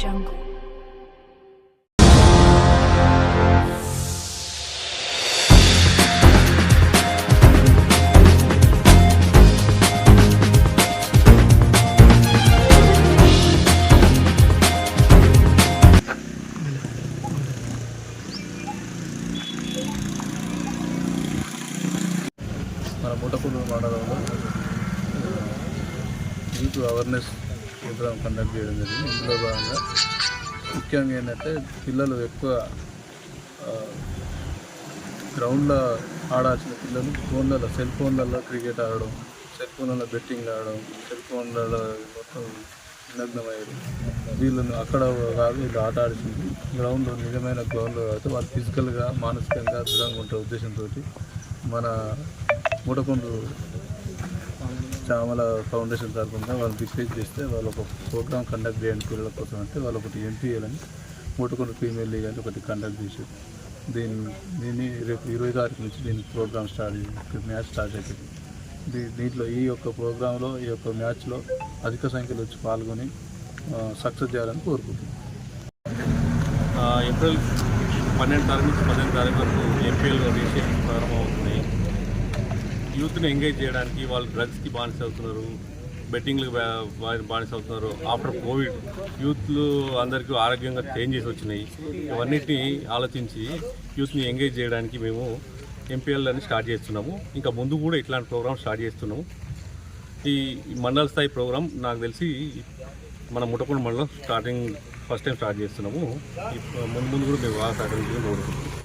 jungle. మన మూటకూరు మండలంలో మీకు అవేర్నెస్ ప్రోగ్రామ్ కండక్ట్ చేయడం జరిగింది. ఇందులో భాగంగా ముఖ్యంగా ఏంటంటే పిల్లలు ఎక్కువ గ్రౌండ్లో ఆడాల్సిన పిల్లలు ఫోన్లలో సెల్ ఫోన్లలో క్రికెట్ ఆడడం సెల్ ఫోన్లలో బెట్టింగ్ ఆడడం సెల్ ఫోన్లలో మొత్తం నిమగ్నమయ్యారు. వీళ్ళను అక్కడ కాదు వీళ్ళు ఆట ఆడిస్తుంది గ్రౌండ్లో నిజమైన గ్రౌండ్లో కాబట్టి వాళ్ళు ఫిజికల్గా మానసికంగా దృఢంగా ఉండే ఉద్దేశంతో మన మూటకొండు శ్యామల ఫౌండేషన్ తరఫున వాళ్ళు రిక్వెస్ట్ చేస్తే వాళ్ళు ఒక ప్రోగ్రామ్ కండక్ట్ చేయండి పిల్లల కోసం అంటే వాళ్ళు ఒకటి ఎంపీఎలని మూటకొండ ఫీమేల్ లీగ్ అని ఒకటి కండక్ట్ చేశారు. దీన్ని దీన్ని రేపు ఇరవై తారీఖు నుంచి దీని ప్రోగ్రామ్ స్టార్ట్ మ్యాచ్ స్టార్ట్ అవుతుంది దీ దీంట్లో ఈ యొక్క ప్రోగ్రాంలో ఈ యొక్క మ్యాచ్లో అధిక సంఖ్యలో వచ్చి పాల్గొని సక్సెస్ చేయాలని కోరుకుంటున్నాను ఏప్రిల్ పన్నెండు తారీఖు నుంచి పదిహేను తారీఖు వరకు ఎంపీఎల్ రిజిస్ట్రేషన్ ప్రారంభమవుతుంది. యూత్ని ఎంగేజ్ చేయడానికి వాళ్ళు డ్రగ్స్కి బానిస అవుతున్నారు బెట్టింగ్లకు బానిస అవుతున్నారు ఆఫ్టర్ కోవిడ్ యూత్లు అందరికీ ఆరోగ్యంగా చేంజెస్ వచ్చినాయి. ఇవన్నిటిని ఆలోచించి యూత్ని ఎంగేజ్ చేయడానికి మేము ఎంపీఎల్ అని స్టార్ట్ చేస్తున్నాము. ఇంకా ముందు కూడా ఇట్లాంటి ప్రోగ్రామ్ స్టార్ట్ చేస్తున్నాము. ఈ మండల స్థాయి ప్రోగ్రామ్ నాకు తెలిసి మన ముట్టపూడి మండలం స్టార్టింగ్ ఫస్ట్ టైం స్టార్ట్ చేస్తున్నాము. ముందు ముందు కూడా మేము బాగా సహకరించాలని కోరుకుంటున్నాం